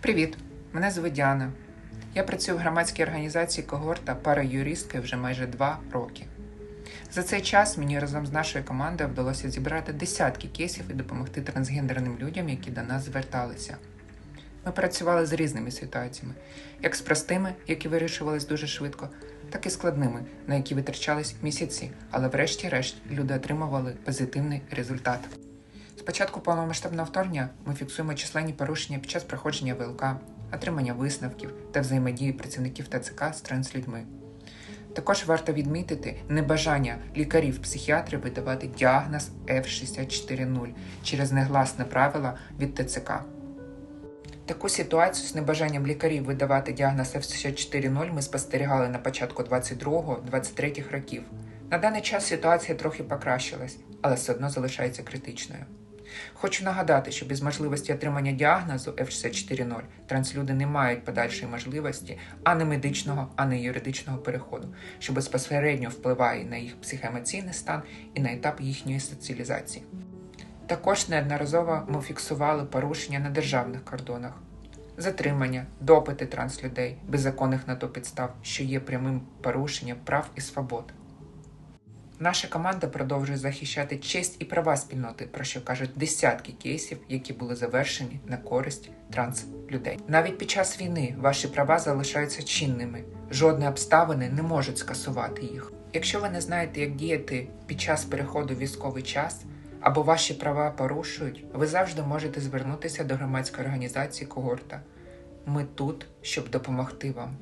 Привіт! Мене звуть Діана. Я працюю в громадській організації Когорта параюристки вже майже два роки. За цей час мені разом з нашою командою вдалося зібрати десятки кейсів і допомогти трансгендерним людям, які до нас зверталися. Ми працювали з різними ситуаціями, як з простими, які вирішувались дуже швидко, так і складними, на які витрачались місяці, але врешті-решт люди отримували позитивний результат. З початку повномасштабного вторгнення ми фіксуємо численні порушення під час проходження ВЛК, отримання висновків та взаємодії працівників ТЦК з транслюдьми. Також варто відмітити небажання лікарів-психіатрів видавати діагноз F640 через негласне правило від ТЦК. Таку ситуацію з небажанням лікарів видавати діагноз F640 ми спостерігали на початку 22-23 років. На даний час ситуація трохи покращилась, але все одно залишається критичною. Хочу нагадати, що без можливості отримання діагнозу F640 транслюди не мають подальшої можливості ані медичного, ані юридичного переходу, що безпосередньо впливає на їх психоемоційний стан і на етап їхньої соціалізації. Також неодноразово ми фіксували порушення на державних кордонах, затримання, допити транслюдей без законних на то підстав, що є прямим порушенням прав і свобод. Наша команда продовжує захищати честь і права спільноти, про що кажуть десятки кейсів, які були завершені на користь транслюдей. Навіть під час війни ваші права залишаються чинними. Жодні обставини не можуть скасувати їх. Якщо ви не знаєте, як діяти під час переходу в військовий час або ваші права порушують, ви завжди можете звернутися до громадської організації когорта. Ми тут, щоб допомогти вам.